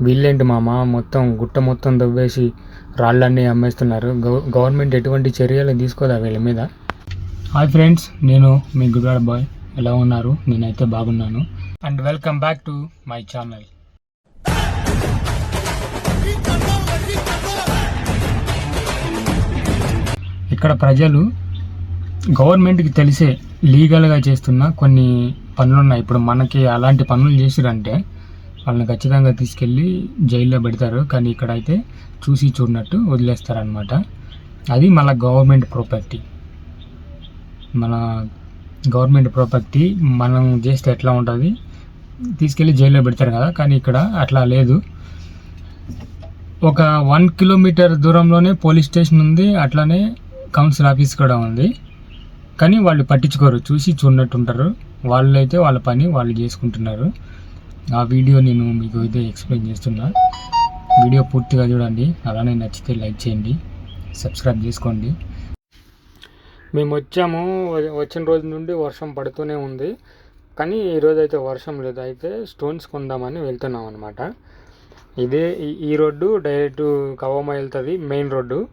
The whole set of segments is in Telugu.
వీళ్ళేంటి మామ? మొత్తం గుట్ట మొత్తం దవ్వేసి రాళ్ళన్నీ అమ్మేస్తున్నారు. గవ గవర్నమెంట్ ఎటువంటి చర్యలు తీసుకోదా వీళ్ళ మీద? హాయ్ ఫ్రెండ్స్ నేను మీ గుడ్వాడ బాయ్. ఎలా ఉన్నారు? నేనైతే బాగున్నాను. And welcome back to my channel. ఇక్కడ ప్రజలు గవర్నమెంట్కి తెలిసే లీగల్గా చేస్తున్న కొన్ని పనులు ఉన్నాయి ఇప్పుడు మనకి అలాంటి పనులు చేసిరంటే వాళ్ళని ఖచ్చితంగా తీసుకెళ్ళి జైల్లో పెడతారు. కానీ ఇక్కడ అయితే చూసి చూడనట్టు వదిలేస్తారనమాట అది మన గవర్నమెంట్ ప్రాపర్టీ. మన గవర్నమెంట్ ప్రాపర్టీ మనం చేస్తే ఎట్లా ఉంటుంది? తీసుకెళ్ళి జైల్లో పెడతారు కదా కానీ ఇక్కడ అట్లా లేదు. ఒక వన్ కిలోమీటర్ దూరంలోనే పోలీస్ స్టేషన్ ఉంది అట్లానే కౌన్సిల్ ఆఫీస్ కూడా ఉంది. కానీ వాళ్ళు పట్టించుకోరు చూసి చూడనట్టు ఉంటారు. వాళ్ళు అయితే వాళ్ళ పని వాళ్ళు చేసుకుంటున్నారు. ఆ వీడియో నేను మీకు అయితే ఎక్స్ప్లెయిన్ చేస్తున్నా. వీడియో పూర్తిగా చూడండి. అలానే నచ్చితే లైక్ చేయండి. సబ్స్క్రైబ్ చేసుకోండి. మేము వచ్చాము. వచ్చిన రోజు నుండి వర్షం పడుతూనే ఉంది. కానీ ఈరోజు అయితే వర్షం లేదు. అయితే స్టోన్స్ కొందామని వెళ్తున్నాం అనమాట ఇదే ఈ- ఈ రోడ్డు డైరెక్ట్ కవోమా వెళ్తుంది మెయిన్ రోడ్డు.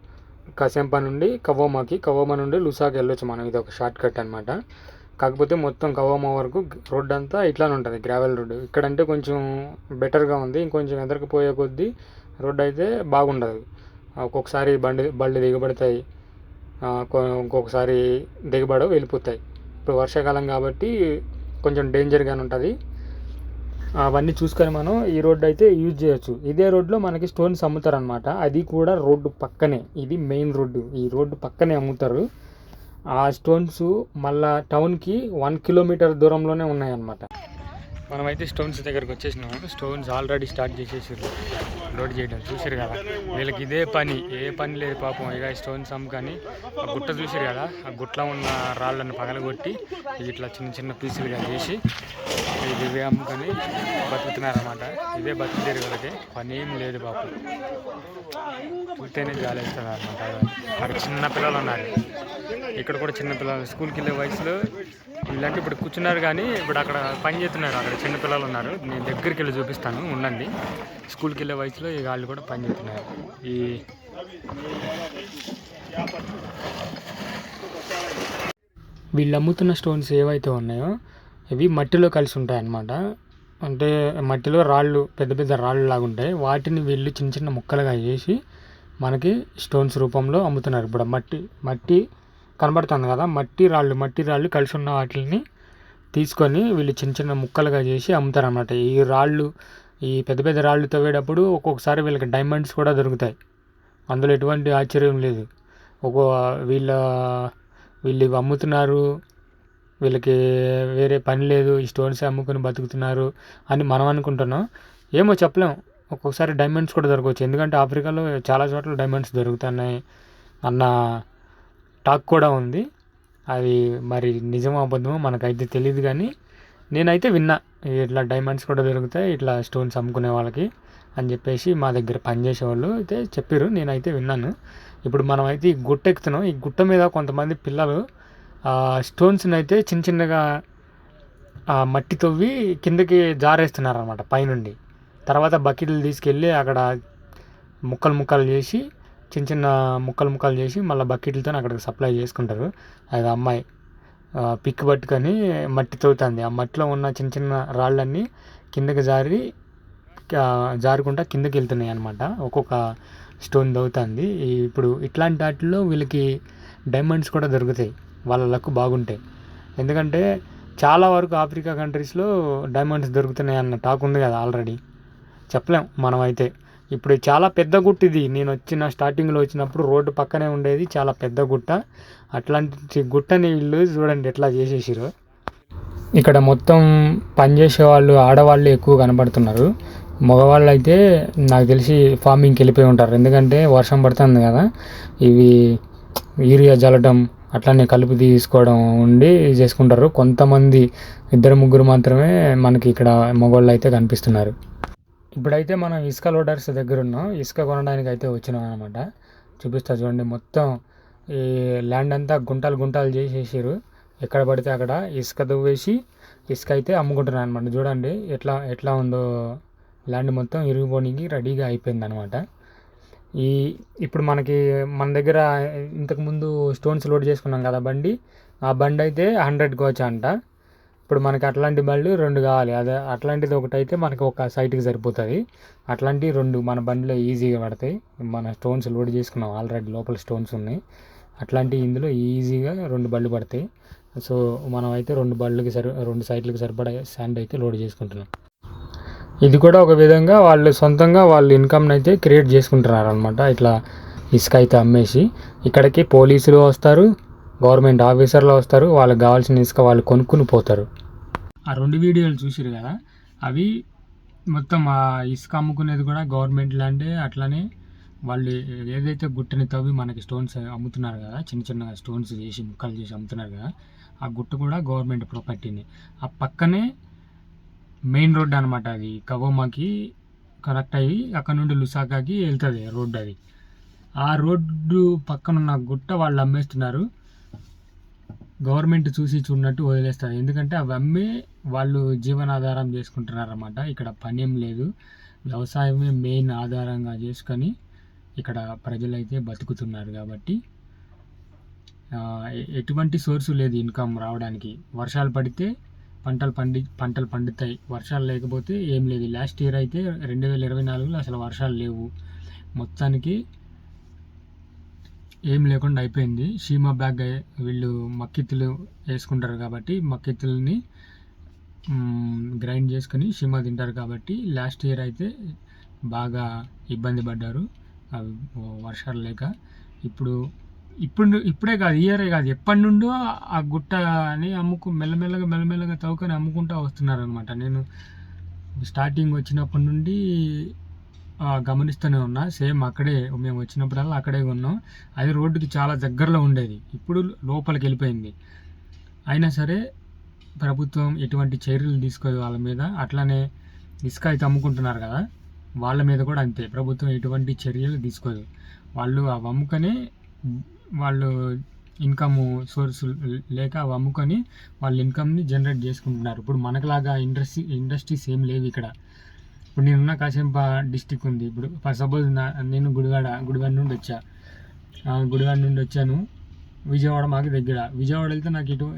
కసెంప నుండి కవోమాకి కవోమా నుండి లుసాకి వెళ్ళొచ్చు మనం. ఇది ఒక షార్ట్ కట్ అనమాట కాకపోతే మొత్తం కవామా వరకు రోడ్ అంతా ఇట్లానే ఉంటుంది గ్రావెల్ రోడ్డు. ఇక్కడంటే కొంచెం బెటర్గా ఉంది ఇంకొంచెం ఎదరికి పోయే కొద్దీ రోడ్డు అయితే బాగుండదు ఒక్కొక్కసారి బండి బళ్ళు దిగబడతాయి కొ- ఇంకొకసారి దిగబడవు వెళ్ళిపోతాయి. ఇప్పుడు వర్షాకాలం కాబట్టి కొంచెం డేంజర్గానే ఉంటుంది. అవన్నీ చూసుకొని మనం ఈ రోడ్డు అయితే యూజ్ చేయొచ్చు. ఇదే రోడ్లో మనకి స్టోన్స్ అమ్ముతారనమాట అది కూడా రోడ్డు పక్కనే ఇది మెయిన్ రోడ్డు. ఈ రోడ్డు పక్కనే అమ్ముతారు. ఆ స్టోన్స్ మళ్ళా టౌన్కి వన్ కిలోమీటర్ దూరంలోనే ఉన్నాయన్నమాట. మనమైతే స్టోన్స్ దగ్గరకు వచ్చేసినాము. స్టోన్స్ ఆల్రెడీ స్టార్ట్ చేసేసారు లోడ్ చేయడం. చూసారు కదా? వీళ్ళకి ఇదే పని. ఏ పని లేదు పాపం. ఇక స్టోన్స్ అమ్ముకొని ఆ గుట్ట చూసారు కదా? ఆ గుట్టలో ఉన్న రాళ్ళను పగలగొట్టి ఇట్లా చిన్న చిన్న పీసులుగా చేసి ఇది ఇవే అమ్ముకొని బతుకుతున్నారన్నమాట. ఇవే బతుకుతారు వీళ్ళకి పని ఏం లేదు బాబు చూస్తేనే జాలి అనమాట అక్కడ చిన్న పిల్లలు ఉన్నారు. ఇక్కడ కూడా చిన్న పిల్లలు. స్కూల్కి వెళ్ళే వయసులో వీళ్ళంటే ఇప్పుడు కూర్చున్నారు కానీ ఇప్పుడు అక్కడ పని చేస్తున్నారు. అక్కడ చిన్న పిల్లలు ఉన్నారు. నేను దగ్గరికి వెళ్ళి చూపిస్తాను. ఉండండి. స్కూల్కి వెళ్ళే వయసులో ఈ వాళ్ళు కూడా పని చేస్తున్నారు. ఈ వీళ్ళు అమ్ముతున్న స్టోన్స్ ఏవైతే ఉన్నాయో ఇవి మట్టిలో కలిసి ఉంటాయి అన్నమాట అంటే మట్టిలో రాళ్ళు పెద్ద పెద్ద రాళ్ళు లాగా ఉంటాయి వాటిని వీళ్ళు చిన్న చిన్న ముక్కలుగా చేసి మనకి స్టోన్స్ రూపంలో అమ్ముతున్నారు. ఇప్పుడు మట్టి మట్టి కనబడుతుంది కదా మట్టి రాళ్ళు మట్టి రాళ్ళు కలిసి ఉన్న వాటిని తీసుకొని వీళ్ళు చిన్న చిన్న ముక్కలుగా చేసి అమ్ముతారు అన్నమాట ఈ రాళ్ళు ఈ పెద్ద పెద్ద రాళ్ళు తవ్వేటప్పుడు ఒక్కొక్కసారి వీళ్ళకి డైమండ్స్ కూడా దొరుకుతాయి. అందులో ఎటువంటి ఆశ్చర్యం లేదు. ఒక్కో వీళ్ళ వీళ్ళు ఇవి అమ్ముతున్నారు వీళ్ళకి వేరే పని లేదు ఈ స్టోన్స్ అమ్ముకొని బతుకుతున్నారు అని మనం అనుకుంటున్నాం. ఏమో చెప్పలేం. ఒక్కొక్కసారి డైమండ్స్ కూడా దొరకవచ్చు. ఎందుకంటే ఆఫ్రికాలో చాలా చోట్ల డైమండ్స్ దొరుకుతున్నాయి అన్న టాక్ కూడా ఉంది. అది మరి నిజమో అబద్ధమో మనకైతే తెలియదు కానీ నేనైతే విన్నా ఇట్లా డైమండ్స్ కూడా దొరుకుతాయి ఇట్లా స్టోన్స్ అమ్ముకునే వాళ్ళకి అని చెప్పేసి మా దగ్గర పనిచేసేవాళ్ళు అయితే చెప్పారు. నేనైతే విన్నాను. ఇప్పుడు మనం అయితే ఈ గుట్ట ఎక్కుతున్నాం. ఈ గుట్ట మీద కొంతమంది పిల్లలు స్టోన్స్ని అయితే చిన్న చిన్నగా ఆ మట్టి తవ్వి కిందకి జారేస్తున్నారు అనమాట పైనుండి. తర్వాత బకెట్లు తీసుకెళ్ళి అక్కడ ముక్కలు ముక్కలు చేసి చిన్న చిన్న ముక్కలు ముక్కలు చేసి మళ్ళీ బకెట్లతో అక్కడికి సప్లై చేసుకుంటారు. అది అమ్మాయి. పిక్ పట్టుకొని మట్టి తవ్వుతుంది. ఆ మట్టిలో ఉన్న చిన్న చిన్న రాళ్ళన్నీ కిందకి జారి జారుకుంటా కిందకి వెళ్తున్నాయి అనమాట ఒక్కొక్క స్టోన్ తవ్వుతుంది. ఇప్పుడు ఇట్లాంటి వాటిల్లో వీళ్ళకి డైమండ్స్ కూడా దొరుకుతాయి. వాళ్ళ లక్ బాగుంటాయి ఎందుకంటే చాలా వరకు ఆఫ్రికా కంట్రీస్లో డైమండ్స్ దొరుకుతున్నాయి అన్న టాక్ ఉంది కదా ఆల్రెడీ. చెప్పలేం మనమైతే. ఇప్పుడు చాలా పెద్ద గుట్ట ఇది. నేను వచ్చిన స్టార్టింగ్లో వచ్చినప్పుడు రోడ్డు పక్కనే ఉండేది. చాలా పెద్ద గుట్ట. అట్లాంటి గుట్టని వీళ్ళు చూడండి ఎట్లా చేసేసారు ఇక్కడ మొత్తం పనిచేసే వాళ్ళు ఆడవాళ్ళు ఎక్కువ కనబడుతున్నారు. మగవాళ్ళు అయితే నాకు తెలిసి ఫార్మింగ్కి వెళ్ళిపోయి ఉంటారు. ఎందుకంటే వర్షం పడుతుంది కదా. ఇవి యూరియా జల్లటం అట్లానే కలుపు తీసుకోవడం ఉండి చేసుకుంటారు. కొంతమంది ఇద్దరు ముగ్గురు మాత్రమే మనకి ఇక్కడ మగవాళ్ళు అయితే కనిపిస్తున్నారు. ఇప్పుడైతే మనం ఇసుక లోడర్స్ దగ్గర ఉన్నాం. ఇసుక కొనడానికి అయితే వచ్చినాం అనమాట చూపిస్తా చూడండి. మొత్తం ఈ ల్యాండ్ అంతా గుంటలు గుంటలు చేసేసారు ఎక్కడ పడితే అక్కడ ఇసుక దువ్వేసి ఇసుక అయితే అమ్ముకుంటున్నాను అనమాట చూడండి ఎట్లా ఎట్లా ఉందో. ల్యాండ్ మొత్తం ఇరిగిపోనికి రెడీగా అయిపోయింది అనమాట ఈ ఇప్పుడు మనకి మన దగ్గర ఇంతకుముందు స్టోన్స్ లోడ్ చేసుకున్నాం కదా బండి ఆ బండి అయితే హండ్రెడ్ కోచ్ అంట. ఇప్పుడు మనకి అట్లాంటి బళ్ళు రెండు కావాలి. అదే అట్లాంటిది ఒకటి అయితే మనకి ఒక సైట్కి సరిపోతుంది. అట్లాంటి రెండు మన బండిలో ఈజీగా పడతాయి. మన స్టోన్స్ లోడ్ చేసుకున్నాం ఆల్రెడీ లోపల స్టోన్స్ ఉన్నాయి. అట్లాంటి ఇందులో ఈజీగా రెండు బళ్ళు పడతాయి. సో మనం అయితే రెండు బళ్ళకి సరి రెండు సైట్లకి సరిపడా శాండ్ అయితే లోడ్ చేసుకుంటున్నాం. ఇది కూడా ఒక విధంగా వాళ్ళు సొంతంగా వాళ్ళు ఇన్కమ్ని అయితే క్రియేట్ చేసుకుంటున్నారు అనమాట ఇట్లా ఇసుక అయితే అమ్మేసి ఇక్కడికి పోలీసులు వస్తారు గవర్నమెంట్ ఆఫీసర్లు వస్తారు వాళ్ళకి కావాల్సిన ఇసుక వాళ్ళు కొనుక్కుని పోతారు. ఆ రెండు వీడియోలు చూసిరు కదా? అవి మొత్తం ఆ ఇసుక అమ్ముకునేది కూడా గవర్నమెంట్ లాంటి అట్లానే వాళ్ళు ఏదైతే గుట్టని తవ్వి మనకి స్టోన్స్ అమ్ముతున్నారు కదా చిన్న చిన్న స్టోన్స్ చేసి ముక్కలు చేసి అమ్ముతున్నారు కదా ఆ గుట్ట కూడా గవర్నమెంట్ ప్రాపర్టీని ఆ పక్కనే మెయిన్ రోడ్ అనమాట అది. కవోమాకి కనెక్ట్ అయ్యి అక్కడ నుండి లుసాకాకి వెళ్తుంది రోడ్డు అది. ఆ రోడ్డు పక్కన ఉన్న గుట్ట వాళ్ళు అమ్మేస్తున్నారు. గవర్నమెంట్ చూసి చూడనట్టు వదిలేస్తారు. ఎందుకంటే అవి అమ్మి వాళ్ళు జీవనాధారం చేసుకుంటున్నారన్నమాట. ఇక్కడ పనేం లేదు. వ్యవసాయమే మెయిన్ ఆధారంగా చేసుకొని ఇక్కడ ప్రజలైతే బతుకుతున్నారు కాబట్టి ఎటువంటి సోర్సు లేదు ఇన్కమ్ రావడానికి. వర్షాలు పడితే పంటలు పండి పంటలు పండుతాయి. వర్షాలు లేకపోతే ఏం లేదు. లాస్ట్ ఇయర్ అయితే రెండు వేల ఇరవై నాలుగులో అసలు వర్షాలు లేవు. మొత్తానికి ఏం లేకుండా అయిపోయింది. షీమా బ్యాగ్ వీళ్ళు మక్కిత్తులు వేసుకుంటారు కాబట్టి మక్కిత్తులని గ్రైండ్ చేసుకొని షీమా తింటారు కాబట్టి లాస్ట్ ఇయర్ అయితే బాగా ఇబ్బంది పడ్డారు. వర్షాలు లేక. ఇప్పుడు ఇప్పుడు ఇప్పుడే కాదు ఇయరే కాదు. ఎప్పటి నుండో ఆ గుట్ట అని అమ్ముకు మెల్లమెల్లగా మెల్లమెల్లగా తవ్వుకొని అమ్ముకుంటూ వస్తున్నారు అనమాట నేను స్టార్టింగ్ వచ్చినప్పటి నుండి గమనిస్తూనే ఉన్నా. సేమ్ అక్కడే మేము వచ్చినప్పుడల్లా అక్కడే ఉన్నాం. అది రోడ్డుకి చాలా దగ్గరలో ఉండేది. ఇప్పుడు లోపలికి వెళ్ళిపోయింది. అయినా సరే ప్రభుత్వం ఎటువంటి చర్యలు తీసుకోదు వాళ్ళ మీద. అట్లానే ఇసుక అయితే అమ్ముకుంటున్నారు కదా. వాళ్ళ మీద కూడా అంతే. ప్రభుత్వం ఎటువంటి చర్యలు తీసుకోదు వాళ్ళు అవి అమ్ముకొని వాళ్ళు ఇన్కమ్ సోర్స్ లేక అవి అమ్ముకొని వాళ్ళ ఇన్కమ్ని జనరేట్ చేసుకుంటున్నారు. ఇప్పుడు మనకులాగా ఇండస్ట్రీ ఇండస్ట్రీస్ ఏం లేవు ఇక్కడ. ఇప్పుడు నేనున్న కాసేంప డిస్టిక్ ఉంది. ఇప్పుడు ఫర్ సపోజ్ నా నేను గుడివాడ గుడివాడ నుండి వచ్చా. గుడివాడ నుండి వచ్చాను. విజయవాడ మాకు దగ్గర. విజయవాడ వెళ్తే నాకు ఇటు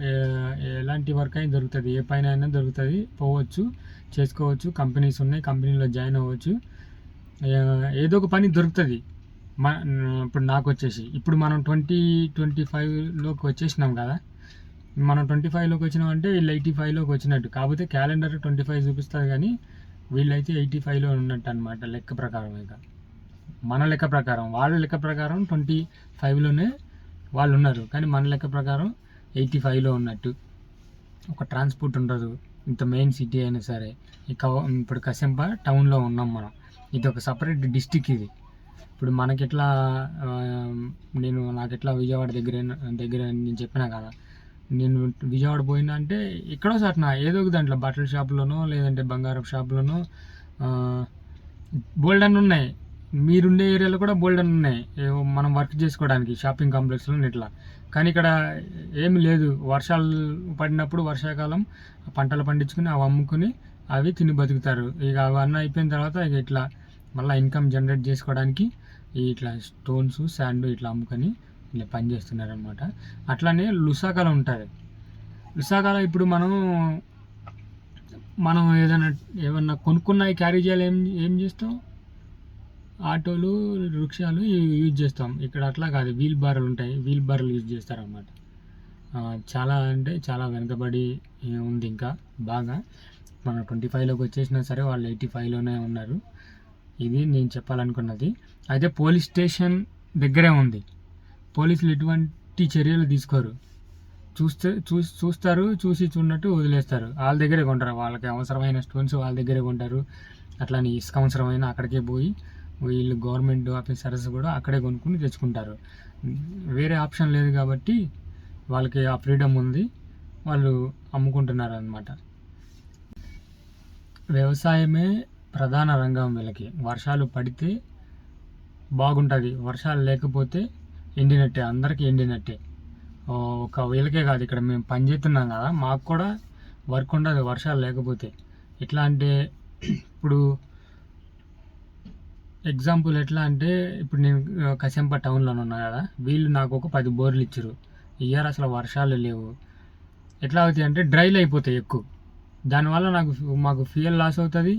ఎలాంటి వర్క్ అయినా దొరుకుతుంది. ఏ పైన అయినా దొరుకుతుంది. పోవచ్చు చేసుకోవచ్చు. కంపెనీస్ ఉన్నాయి. కంపెనీలో జాయిన్ అవ్వచ్చు. ఏదో ఒక పని దొరుకుతుంది. మా ఇప్పుడు నాకు వచ్చేసి ఇప్పుడు మనం ట్వంటీ ట్వంటీ ఫైవ్లోకి వచ్చేసినాం కదా. మనం ట్వంటీ ఫైవ్లోకి వచ్చినామంటే వీళ్ళు ఎయిటీ ఫైవ్లోకి వచ్చినట్టు. కాకపోతే క్యాలెండర్ ట్వంటీ ఫైవ్ చూపిస్తారు కానీ వీళ్ళైతే ఎయిటీ ఫైవ్లో ఉన్నట్టు అనమాట లెక్క ప్రకారం ఇక. మన లెక్క ప్రకారం వాళ్ళ లెక్క ప్రకారం ట్వంటీ ఫైవ్లోనే వాళ్ళు ఉన్నారు. కానీ మన లెక్క ప్రకారం ఎయిటీ ఫైవ్లో ఉన్నట్టు. ఒక ట్రాన్స్పోర్ట్ ఉండదు. ఇంత మెయిన్ సిటీ అయినా సరే. ఇక ఇప్పుడు కసింప టౌన్లో ఉన్నాం మనం. ఇది ఒక సపరేట్ డిస్టిక్ ఇది. ఇప్పుడు మనకెట్లా నేను నాకెట్లా విజయవాడ దగ్గర దగ్గర నేను చెప్పినా కదా నేను విజయవాడ పోయినా అంటే ఎక్కడో సార్ ఏదో ఒక దాంట్లో బట్టల షాప్లోనో లేదంటే బంగారం షాప్లోనో బోల్డన్ ఉన్నాయి. మీరుండే ఏరియాలో కూడా బోల్డన్ ఉన్నాయి. మనం వర్క్ చేసుకోవడానికి షాపింగ్ కాంప్లెక్స్లో ఇట్లా. కానీ ఇక్కడ ఏమి లేదు. వర్షాలు పడినప్పుడు వర్షాకాలం పంటలు పండించుకుని అవి అమ్ముకుని అవి తిని బతుకుతారు. ఇక అవన్నీ అయిపోయిన తర్వాత ఇక ఇట్లా మళ్ళీ ఇన్కమ్ జనరేట్ చేసుకోవడానికి ఇట్లా స్టోన్స్ శాండ్ ఇట్లా అమ్ముకొని ఇలా పని చేస్తున్నారు అనమాట అట్లానే లుసాకాల ఉంటుంది లుసాకాల ఇప్పుడు మనం మనం ఏదైనా ఏమన్నా కొనుక్కున్నవి క్యారీ చేయాలి ఏం ఏం చేస్తాం? ఆటోలు రిక్షాలు యూజ్ చేస్తాం. ఇక్కడ అట్లా కాదు. వీల్ బార్లు ఉంటాయి. వీల్ బార్లు యూజ్ చేస్తారన్నమాట. చాలా అంటే చాలా వెనకబడి ఉంది ఇంకా బాగా. మన ట్వంటీ ఫైవ్లోకి వచ్చేసినా సరే వాళ్ళు ఎయిటీ ఫైవ్లోనే ఉన్నారు. ఇది నేను చెప్పాలనుకున్నది. అయితే పోలీస్ స్టేషన్ దగ్గరే ఉంది. పోలీసులు ఎటువంటి చర్యలు తీసుకోరు. చూస్తే చూసి చూస్తారు చూసి చూడనట్టు వదిలేస్తారు. వాళ్ళ దగ్గరే కొంటారు. వాళ్ళకి అవసరమైన స్టోన్స్ వాళ్ళ దగ్గరే కొంటారు. అట్లానే ఇసుక అవసరమైన అక్కడికే పోయి వీళ్ళు గవర్నమెంట్ ఆఫీసర్స్ కూడా అక్కడే కొనుక్కుని తెచ్చుకుంటారు. వేరే ఆప్షన్ లేదు కాబట్టి వాళ్ళకి ఆ ఫ్రీడమ్ ఉంది. వాళ్ళు అమ్ముకుంటున్నారు అనమాట వ్యవసాయమే ప్రధాన రంగం వీళ్ళకి. వర్షాలు పడితే బాగుంటుంది. వర్షాలు లేకపోతే ఎండినట్టే అందరికీ ఎండినట్టే. ఒక వీళ్ళకే కాదు ఇక్కడ మేము పని చేస్తున్నాం కదా మాకు కూడా వర్క్ ఉండదు వర్షాలు లేకపోతే. ఎట్లా అంటే ఇప్పుడు ఎగ్జాంపుల్ ఎట్లా అంటే ఇప్పుడు నేను ఆ, కశంప టౌన్లో ఉన్నా కదా వీళ్ళు నాకు ఒక పది బోర్లు ఇచ్చారు. ఇయర్ అసలు వర్షాలు లేవు. ఎట్లా అవుతాయి అంటే డ్రైలు అయిపోతాయి ఎక్కువ. దానివల్ల నాకు మాకు ఫ్యూయల్ లాస్ అవుతుంది.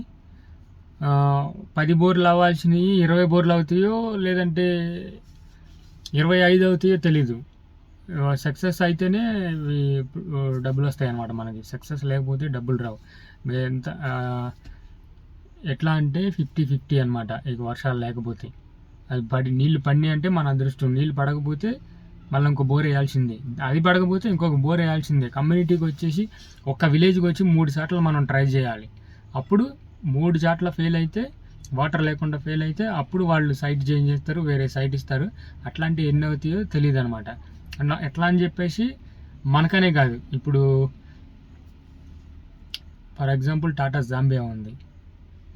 పది బోర్లు అవ్వాల్సినవి ఇరవై బోర్లు అవుతాయో లేదంటే ఇరవై ఐదు అవుతాయో తెలీదు. సక్సెస్ అయితేనే డబ్బులు వస్తాయి అన్నమాట మనకి. సక్సెస్ లేకపోతే డబ్బులు రావు. మే- ఎంత ఎట్లా అంటే ఫిఫ్టీ ఫిఫ్టీ అనమాట ఇక వర్షాలు లేకపోతే. అది పడి నీళ్ళు పడినాయి అంటే మన అదృష్టం. నీళ్ళు పడకపోతే మళ్ళీ ఇంకో బోర్ వేయాల్సిందే. అది పడకపోతే ఇంకొక బోర్ వేయాల్సిందే. కమ్యూనిటీకి వచ్చేసి ఒక్క విలేజ్కి వచ్చి మూడు సార్లు మనం ట్రై చేయాలి. అప్పుడు మూడు చాట్ల ఫెయిల్ అయితే వాటర్ లేకుండా ఫెయిల్ అయితే అప్పుడు వాళ్ళు సైట్ చేంజ్ చేస్తారు వేరే సైట్ ఇస్తారు. అట్లాంటివి ఎన్ని అవుతాయో తెలియదు అనమాట ఎట్లా అని చెప్పేసి మనకనే కాదు. ఇప్పుడు ఫర్ ఎగ్జాంపుల్ టాటా జాంబియా ఉంది.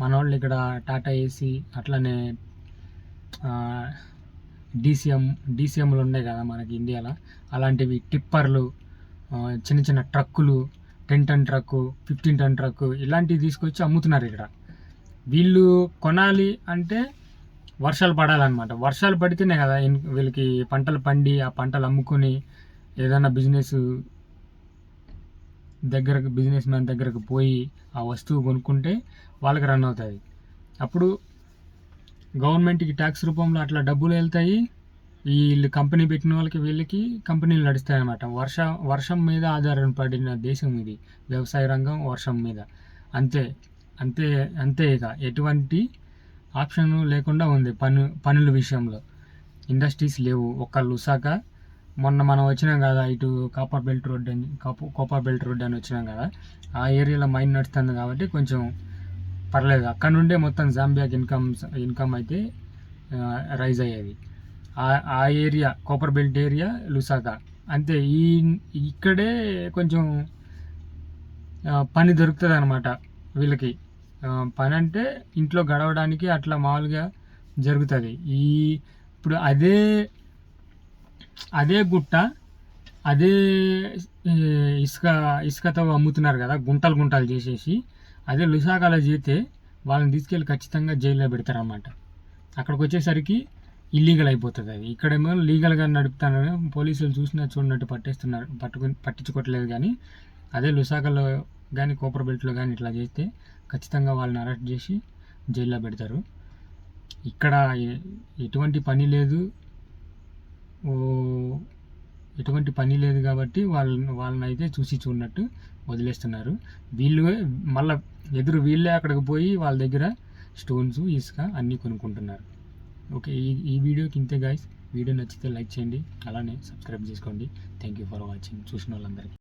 మన వాళ్ళు ఇక్కడ టాటా ఏసీ అట్లనే డీసీఎం డీసీఎంలు ఉన్నాయి కదా మనకి ఇండియాలో అలాంటివి టిప్పర్లు చిన్న చిన్న ట్రక్కులు ten ton truck fifteen ton truck ఇలాంటివి తీసుకొచ్చి అమ్ముతున్నారు ఇక్కడ. వీళ్ళు కొనాలి అంటే వర్షాలు పడాలన్నమాట. వర్షాలు పడితేనే కదా వీళ్ళకి పంటలు పండి ఆ పంటలు అమ్ముకొని ఏదైనా బిజినెస్ దగ్గరకు బిజినెస్ మ్యాన్ దగ్గరకు పోయి ఆ వస్తువు కొనుక్కుంటే వాళ్ళకి రన్ అవుతుంది అప్పుడు గవర్నమెంట్కి ట్యాక్స్ రూపంలో అట్లా డబ్బులు వెళ్తాయి. వీళ్ళు కంపెనీ పెట్టిన వాళ్ళకి వీళ్ళకి కంపెనీలు నడుస్తాయి అన్నమాట వర్ష వర్షం మీద ఆధారపడిన దేశం ఇది. వ్యవసాయ రంగం వర్షం మీద. అంతే అంతే అంతే ఇక. ఎటువంటి ఆప్షన్ లేకుండా ఉంది పను పనుల విషయంలో. ఇండస్ట్రీస్ లేవు. ఒక్క లుసాక మొన్న మనం వచ్చినాం కదా ఇటు కాపర్ బెల్ట్ రోడ్ అని కాపు కాపర్ బెల్ట్ రోడ్ అని వచ్చినాం కదా ఆ ఏరియాలో మైన్ నడుస్తుంది కాబట్టి కొంచెం పర్లేదు. అక్కడ నుండే మొత్తం జాంబియాకి ఇన్కమ్ ఇన్కమ్ అయితే రైజ్ అయ్యేది. ఆ ఆ area copper belt area Lusaka. అంతే ఈ ఇక్కడే కొంచెం పని దొరుకుతుంది అనమాట వీళ్ళకి. పని అంటే ఇంట్లో గడవడానికి అట్లా మామూలుగా జరుగుతుంది. ఈ ఇప్పుడు అదే అదే గుట్ట అదే ఇసుక ఇసుకతో అమ్ముతున్నారు కదా గుంటలు గుంటలు చేసేసి అదే లుసాకాలో చేస్తే వాళ్ళని తీసుకెళ్ళి ఖచ్చితంగా జైల్లో పెడతారనమాట అక్కడికి వచ్చేసరికి ఇల్లీగల్ అయిపోతుంది అది. ఇక్కడేమో లీగల్గా నడుపుతున్నారు. పోలీసులు చూసినా చూడనట్టు పట్టేస్తున్నారు. పట్టుకుని పట్టించుకోవట్లేదు కానీ అదే లుసాకలో కానీ కోపర్ బెల్ట్లో కానీ ఇట్లా చేస్తే ఖచ్చితంగా వాళ్ళని అరెస్ట్ చేసి జైల్లో పెడతారు. ఇక్కడ ఎటువంటి పని లేదు. ఓ ఎటువంటి పని లేదు కాబట్టి వాళ్ళని వాళ్ళని అయితే చూసి చూడనట్టు వదిలేస్తున్నారు. వీళ్ళు మళ్ళీ ఎదురు వీళ్ళే అక్కడికి పోయి వాళ్ళ దగ్గర స్టోన్స్ ఇసుక అన్నీ కొనుక్కుంటున్నారు. ఓకే ఈ ఈ వీడియోకి ఇంతే గాయస్ వీడియో నచ్చితే లైక్ చేయండి. అలానే సబ్స్క్రైబ్ చేసుకోండి. థ్యాంక్ యూ ఫర్ వాచింగ్ చూసిన వాళ్ళందరికీ.